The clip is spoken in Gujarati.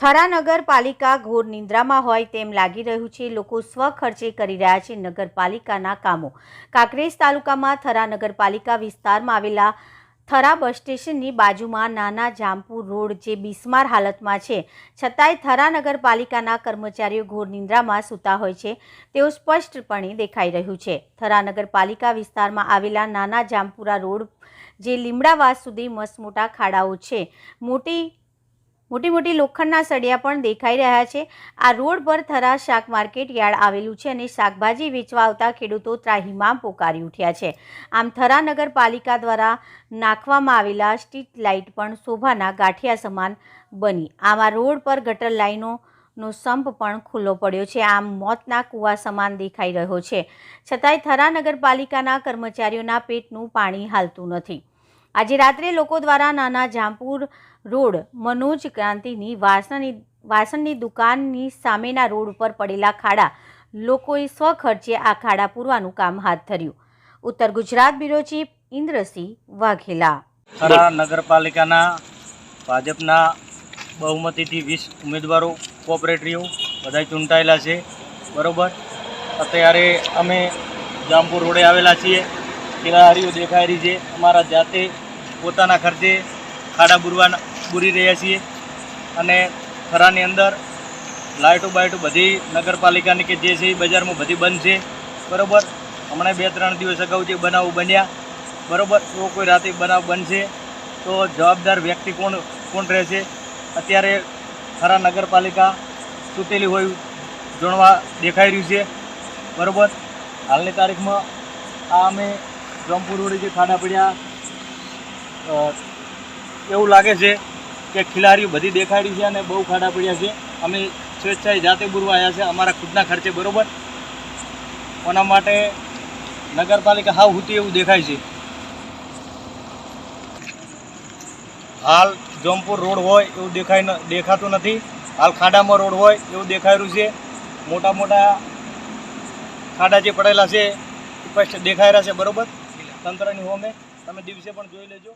થરા નગરપાલિકા ઘોર નિંદ્રામાં હોય તેમ લાગી રહ્યું છે. લોકો સ્વખર્ચે કરી રહ્યા છે નગરપાલિકાના કામો. કાંકરેજ તાલુકામાં થરા નગરપાલિકા વિસ્તારમાં આવેલા થરા બસ સ્ટેશનની બાજુમાં નાના જામપુર રોડ જે બિસ્માર હાલતમાં છે. છતાંય થરા નગરપાલિકાના કર્મચારીઓ ઘોર નિંદ્રામાં સૂતા હોય છે તેઓ સ્પષ્ટપણે દેખાઈ રહ્યું છે. થરા નગરપાલિકા વિસ્તારમાં આવેલા નાના જામપુરા રોડ જે લીમડાવાસ સુધી મસમોટા ખાડાઓ છે. મોટી મોટી મોટી લોખંડના સળિયા પણ દેખાઈ રહ્યા છે. આ રોડ પર થરા શાક માર્કેટ યાર્ડ આવેલું છે અને શાકભાજી વેચવા આવતા ખેડૂતો ત્રાહીમાં પોકારી ઉઠ્યા છે. આમ થરા નગરપાલિકા દ્વારા નાખવામાં આવેલા સ્ટ્રીટ લાઇટ પણ શોભાના ગાંઠિયા સમાન બની. આમાં રોડ પર ગટર લાઇનો નો સંપ પણ ખુલ્લો પડ્યો છે. આમ મોતના કૂવા સમાન દેખાઈ રહ્યો છે. છતાંય થરા નગરપાલિકાના કર્મચારીઓના પેટનું પાણી હાલતું નથી. આજે રાત્રે લોકો દ્વારા નાના જામપુર રોડ. મનોજ ક્રાંતિની વાસણની વાસણની દુકાનની સામેના રોડ ઉપર પડેલા ખાડા. લોકોએ સ્વખર્ચે આ ખાડા પૂરવાનું કામ હાથ ધર્યું. ઉત્તર ગુજરાત બ્યુરો ચીફ ઇન્દ્રસિંહ વાઘેલા. ખરા નગરપાલિકાના, ભાજપના બહુમતીથી વીસ ઉમેદવારો કોઓપરેટરીઓ બધા ચૂંટાયેલા છે. બરોબર? અત્યારે અમે જામપુર રોડે આવેલા છીએ. કિરાહારીઓ દેખાઈ રહી છે. અમારા જાતે પોતાના ખર્ચે ખાડા બુરવાના, બુરી રહ્યા છીએ. અને ખરાની અંદર લાઇટો બાઇટો બધી નગરપાલિકાની કે જે છે એ બજારમાં બધી બંધ છે. બરાબર? હમણાં બે ત્રણ દિવસ અગાઉ જે બનાવો બન્યા, બરાબર? તો કોઈ રાતે બનાવ બનશે તો જવાબદાર વ્યક્તિ કોણ કોણ રહેશે? અત્યારે ખરા નગરપાલિકા તૂટેલી હોય જોણવા દેખાઈ રહ્યું છે. બરાબર? હાલની તારીખમાં આ અમે જમપુર રોડે જે ખાડા પડ્યા એવું લાગે છે કે ખિલાડીઓ બધી દેખાડી છે અને બહુ ખાડા પડ્યા છે. અમે સ્વેચ્છાએ જાતે બુરવા આવ્યા છે, અમારા ખુદના ખર્ચે, બરોબર? એના માટે નગરપાલિકા હાવ હુતી એવું દેખાય છે. હાલ જમપુર રોડ હોય એવું દેખાય દેખાતું નથી. હાલ ખાડામાં રોડ હોય એવું દેખાયેલું છે. મોટા મોટા ખાડા જે પડેલા છે રહ્યા છે, બરોબર? તંત્રની હોમે. તમે દિવસે પણ જોઈ લેજો.